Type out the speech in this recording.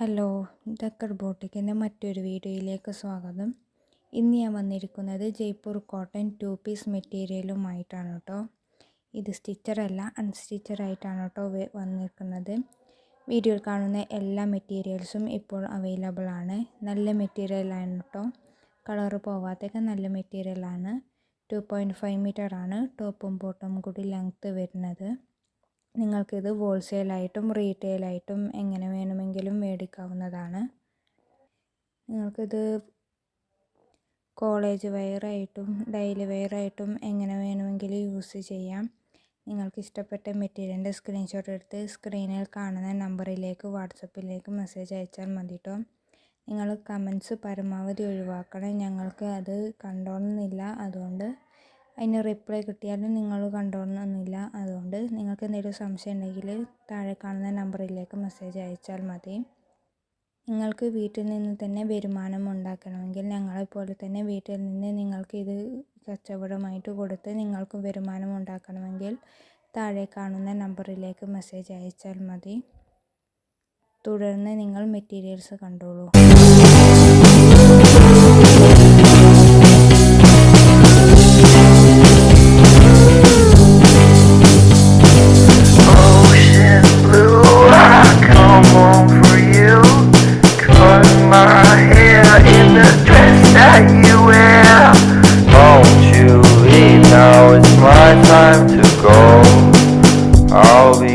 Hello decker ബോട്ടിക്കിന്റെ മറ്റൊരു വീഡിയോയിലേക്ക് സ്വാഗതം. ഇന്ന് ഞാൻ വന്നിരിക്കുന്നത് ജയ്പൂർ കോട്ടൺ ടു പീസ് മെറ്റീരിയലുമായിട്ടാണ് കേട്ടോ. ഇത് സ്റ്റിച്ചറല്ല അൺസ്റ്റിച്ചറായിട്ടാണ് കേട്ടോ വന്നിരിക്കുന്നത്. വീഡിയോയിൽ കാണുന്ന എല്ലാ മെറ്റീരിയൽസും ഇപ്പോൾ അവൈലബിൾ ആണ് നല്ല മെറ്റീരിയലാണ് കേട്ടോ. കളർ പോവാത്തൊക്കെ നല്ല മെറ്റീരിയലാണ്. ടു പോയിന്റ് ഫൈവ് മീറ്റർ ആണ് ടോപ്പും ബോട്ടും കൂടി ലെങ്ത്ത് വരുന്നത്. നിങ്ങൾക്കിത് ഹോൾസെയിലായിട്ടും റീറ്റെയിലായിട്ടും എങ്ങനെ വേണമെങ്കിലും മേടിക്കാവുന്നതാണ്. നിങ്ങൾക്കിത് കോളേജ് വെയറായിട്ടും ഡെയിലി വെയറായിട്ടും എങ്ങനെ വേണമെങ്കിലും യൂസ് ചെയ്യാം. നിങ്ങൾക്ക് ഇഷ്ടപ്പെട്ട മെറ്റീരിയലിന്റെ സ്ക്രീൻഷോട്ട് എടുത്ത് സ്ക്രീനിൽ കാണുന്ന നമ്പറിലേക്ക് വാട്സപ്പിലേക്ക് മെസ്സേജ് അയച്ചാൽ മതി കേട്ടോ നിങ്ങൾ കമൻസ് പരമാവധി ഒഴിവാക്കണം. ഞങ്ങൾക്ക് അത് കണ്ടോളുന്നില്ല. അതുകൊണ്ട് അതിന് റിപ്ലൈ കിട്ടിയാലും നിങ്ങൾ കണ്ടോണമെന്നില്ല അതുകൊണ്ട് നിങ്ങൾക്ക് എന്തെങ്കിലും സംശയം ഉണ്ടെങ്കിൽ താഴെ കാണുന്ന നമ്പറിലേക്ക് മെസ്സേജ് അയച്ചാൽ മതി. നിങ്ങൾക്ക് വീട്ടിൽ നിന്ന് തന്നെ വരുമാനം ഉണ്ടാക്കണമെങ്കിൽ ഞങ്ങളെപ്പോലെ തന്നെ വീട്ടിൽ നിന്ന് നിങ്ങൾക്ക് ഇത് കച്ചവടമായിട്ട് കൊടുത്ത് നിങ്ങൾക്ക് വരുമാനം ഉണ്ടാക്കണമെങ്കിൽ താഴെ കാണുന്ന നമ്പറിലേക്ക് മെസ്സേജ് അയച്ചാൽ മതി. തുടർന്ന് നിങ്ങൾ മെറ്റീരിയൽസ് കണ്ടോളൂ. that you wear. Don't you leave now? It's my time to go. I'll be.